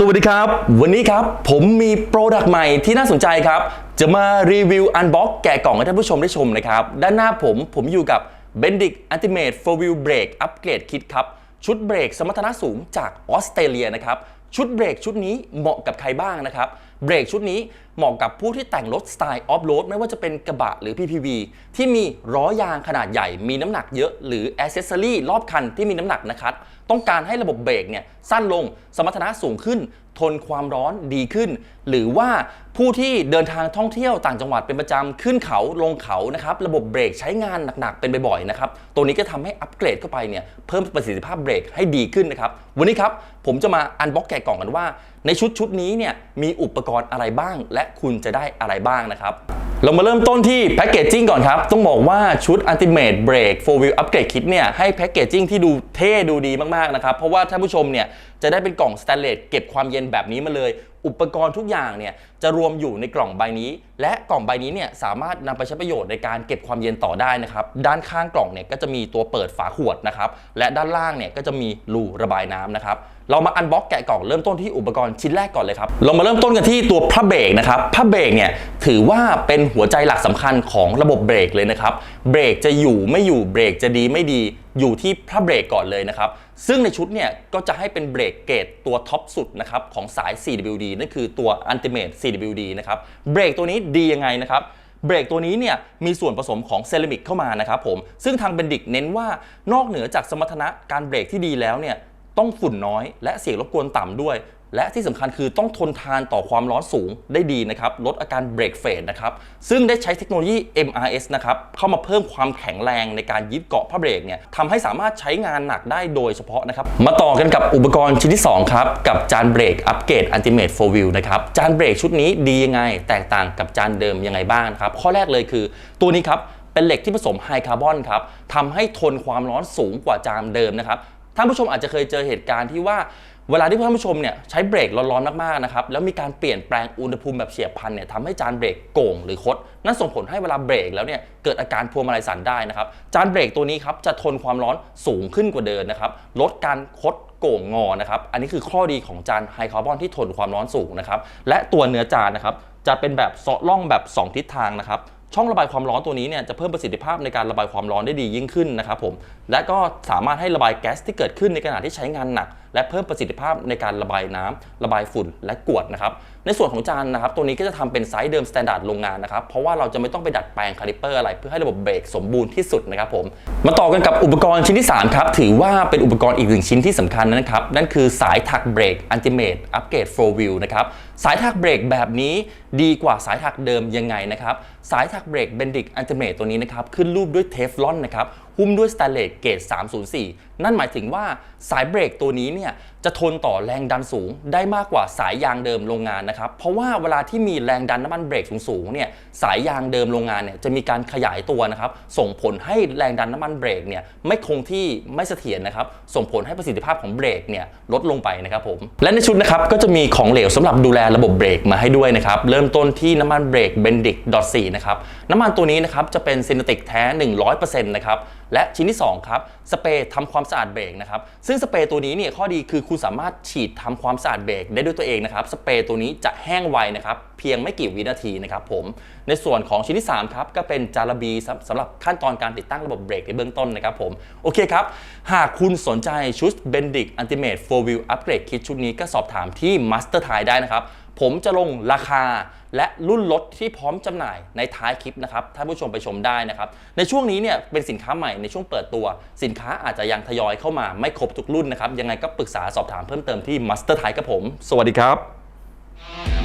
สวัสดีครับ วันนี้ครับผมมีโปรดักต์ใหม่ที่น่าสนใจครับ จะมารีวิวอันบ็อกแกะกล่องให้ท่านผู้ชมได้ชมนะครับ ด้านหน้าผมผมอยู่กับ Bendic Ultimate 4 Wheel Brake Upgrade Kit ครับ ชุดเบรกสมรรถนะสูงจากออสเตรเลียนะครับ ชุดเบรกชุดนี้เหมาะกับใครบ้างนะครับ เบรกชุดนี้เหมาะกับผู้ที่แต่งรถสไตล์ออฟโรดไม่ว่าจะเป็นกระบะหรือ PPV ที่มีล้อยางขนาดใหญ่ มีน้ำหนักเยอะหรืออ c เซสซอรี่รอบคันที่มีน้ำหนักนะครับ ต้องการให้ระบบเบรกเนี่ยสั้นลง สมรรถนะสูงขึ้น ทนความร้อนดีขึ้น หรือว่าผู้ที่เดินทางท่องเที่ยวต่างจังหวัดเป็นประจำขึ้นเขาลงเขานะครับระบบเบรกใช้งานหนักๆเป็นบ่อยๆนะครับตัวนี้ก็ทำให้อัปเกรดเข้าไปเนี่ยเพิ่มประสิทธิภาพเบรกให้ดีขึ้นนะครับวันนี้ครับผมจะมาอันบ็อกแกะกล่องกันว่า ในชุดชุดนี้เนี่ยมีอุปกรณ์อะไรบ้าง และคุณจะได้อะไรบ้างนะครับ เรามาเริ่มต้นที่แพคเกจจิ้งก่อนครับ ต้องบอกว่าชุด Ultimate Brake 4 Wheel Upgrade Kit เนี่ยให้แพคเกจจิ้งที่ดูเท่ดูดีมากๆนะครับ เพราะว่าท่านผู้ชมเนี่ยจะได้เป็นกล่องสแตนเลสเก็บความเย็นแบบนี้มาเลย อุปกรณ์ทุกอย่างเนี่ย จะรวมอยู่ในกล่องใบนี้ และกล่องใบนี้เนี่ยสามารถนำไปใช้ประโยชน์ในการเก็บความเย็นต่อได้นะครับ ด้านข้างกล่องเนี่ยก็จะมีตัวเปิดฝาขวดนะครับ และด้านล่างเนี่ยก็จะมีรูระบายน้ำนะครับ เรามาอันบ็อกแกะกล่องเริ่มต้นที่อุปกรณ์ชิ้นแรกก่อนเลยครับ เรามาเริ่มต้นกันที่ตัวพระเบรกนะครับ พระเบรกเนี่ยถือว่าเป็นหัวใจหลักสำคัญของระบบเบรกเลยนะครับ เบรกจะอยู่ไม่อยู่เบรกจะดีไม่ดีอยู่ที่พระเบรกก่อนเลยนะครับ ซึ่งในชุดเนี่ยก็จะให้เป็นเบรกเกรดตัวท็อปสุดนะครับของสาย 4WD นั่นคือตัว Ultimate CWD นะครับเบรกตัวนี้ดียังไงนะครับเบรกตัวนี้เนี่ยมีส่วนผสมของเซรามิกเข้ามานะครับผมซึ่งทางเบนดิกเน้นว่านอกเหนือจากสมรรถนะการเบรกที่ดีแล้วเนี่ยต้องฝุ่นน้อยและเสียงรบกวนต่ำด้วย และที่สำคัญคือต้องทนทานต่อความร้อนสูงได้ดีนะครับ ลดอาการเบรกเฟดนะครับ ซึ่งได้ใช้เทคโนโลยี MRS นะครับ เข้ามาเพิ่มความแข็งแรงในการยึดเกาะผ้าเบรกเนี่ยทำให้สามารถใช้งานหนักได้โดยเฉพาะนะครับ มาต่อกันกับอุปกรณ์ชิ้นที่ 2 ครับ กับจานเบรกอัปเกรด Ultimate 4 Wheel นะครับ จานเบรกชุดนี้ดียังไง แตกต่างกับจานเดิมยังไงบ้างครับ ข้อแรกเลยคือตัวนี้ครับเป็นเหล็กที่ผสมไฮคาร์บอนครับทำให้ทนความร้อนสูงกว่าจานเดิมนะครับท่านผู้ชมอาจจะเคยเจอเหตุการณ์ที่ว่า เวลาที่ท่านผู้ชมเนี่ยใช้เบรกร้อนๆมากๆนะครับแล้วมีการเปลี่ยนแปลงอุณหภูมิแบบเฉียบพลันเนี่ยทำให้จานเบรกโก่งหรือคดนั่นส่งผลให้เวลาเบรกแล้วเนี่ยเกิดอาการพวงมาลัยสั่นได้นะครับจานเบรกตัวนี้ครับจะทนความร้อนสูงขึ้นกว่าเดิมนะครับลดการคดโก่งงอนะครับอันนี้คือข้อดีของจานไฮคาร์บอนที่ทนความร้อนสูงนะครับและตัวเนื้อจานนะครับจะเป็นแบบเซาะล่องแบบ 2 ทิศทางนะครับช่องระบายความร้อนตัวนี้เนี่ยจะเพิ่มประสิทธิภาพในการระบายความร้อนได้ดียิ่งขึ้นนะครับผมและก็สามารถให้ระบายแก๊สที่เกิดขึ้นในขณะที่ใช้งานหนักและเพิ่มประสิทธิภาพในการระบายน้ำระบายฝุ่นและกวดนะครับในส่วนของจานนะครับตัวนี้ก็จะทำเป็นไซส์เดิมสแตนดาร์ดโรงงานนะครับเพราะว่าเราจะไม่ต้องไปดัดแปลงคาลิเปอร์อะไร เพื่อให้ระบบเบรกสมบูรณ์ที่สุดนะครับผมมาต่อกันกับอุปกรณ์ชิ้นที่สามครับถือว่าเป็นอุปกรณ์อีกหนึ่งชิ้นที่สำคัญนะครับนั่นคือสายถักเบรก Ultimate Upgrade 4 Wheel นะครับสายถักเบรกแบบนี้ดีกว่าสายถักเดิมยังไงนะครับสายถักเบรก Bendic Ultimate ตัวนี้นะครับขึ้นรูปด้วยเทฟลอนนะครับ หุ้มด้วยสแตนเลสเกรด304 นั่นหมายถึงว่าสายเบรกตัวนี้เนี่ยจะทนต่อแรงดันสูงได้มากกว่าสายยางเดิมโรงงานนะครับ เพราะว่าเวลาที่มีแรงดันน้ำมันเบรกสูงๆเนี่ยสายยางเดิมโรงงานเนี่ยจะมีการขยายตัวนะครับ ส่งผลให้แรงดันน้ำมันเบรกเนี่ยไม่คงที่ไม่เสถียรนะครับ ส่งผลให้ประสิทธิภาพของเบรกเนี่ยลดลงไปนะครับผม และในชุดนะครับก็จะมีของเหลวสำหรับดูแลระบบเบรกมาให้ด้วยนะครับ เริ่มต้นที่น้ำมันเบรก Bendic .4 นะครับ น้ำมันตัวนี้นะครับจะเป็นซินเนติกแท้ 100%นะครับและชิ้นที่ 2 ครับ สเปรย์ทำความสะอาดเบรกนะครับ ซึ่งสเปรย์ตัวนี้เนี่ยข้อดีคือคุณสามารถฉีดทำความสะอาดเบรกได้ด้วยตัวเองนะครับ สเปรย์ตัวนี้จะแห้งไวนะครับ เพียงไม่กี่วินาทีนะครับผม ในส่วนของชิ้นที่ 3 ครับ ก็เป็นจาระบีสำสำหรับขั้นตอนการติดตั้งระบบเบรกในเบื้องต้นนะครับผม โอเคครับ หากคุณสนใจชุด Bendic Ultimate 4 Wheel Upgrade Kit ชุดนี้ก็สอบถามที่ Master t i ได้นะครับ ผมจะลงราคา และรุ่นรถที่พร้อมจำหน่ายในท้ายคลิปนะครับท่านผู้ชมไปชมได้นะครับในช่วงนี้เนี่ยเป็นสินค้าใหม่ในช่วงเปิดตัว สินค้าอาจจะยังทยอยเข้ามาไม่ครบทุกรุ่นนะครับยังไงก็ปรึกษาสอบถามเพิ่มเติมที่ Master t i กับผม สวัสดีครับ